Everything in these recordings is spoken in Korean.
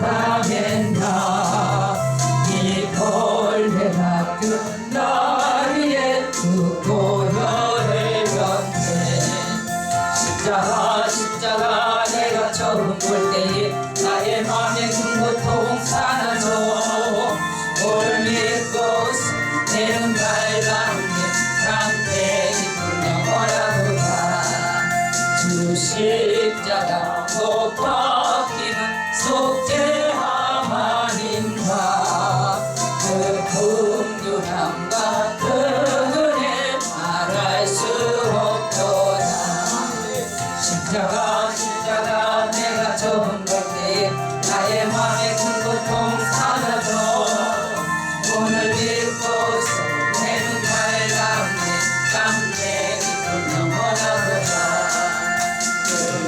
돌아간다. 이 골대가 끝나리에 죽고 열을 면해 십자가 십자가 내가 처음 볼 때, 나의 마음의 큰 고통 사라져 오늘 믿고 내는 갈망의 상태에 분명하라고 다 주 십자가 못 박히는 속 맘에 큰 고통 사라져. 오늘 믿고서 내는 발가운데 깜짝이 영원하도다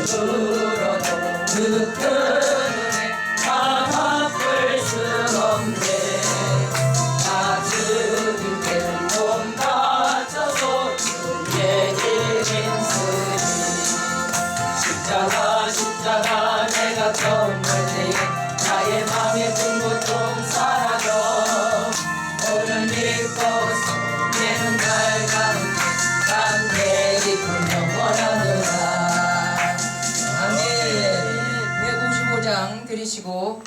그로도 그 큰은혜 다 갚을 수 없네. 때는 몸 다쳐서 주의 힘쓰니 십자가 십자가 내가 처 155장 드리시고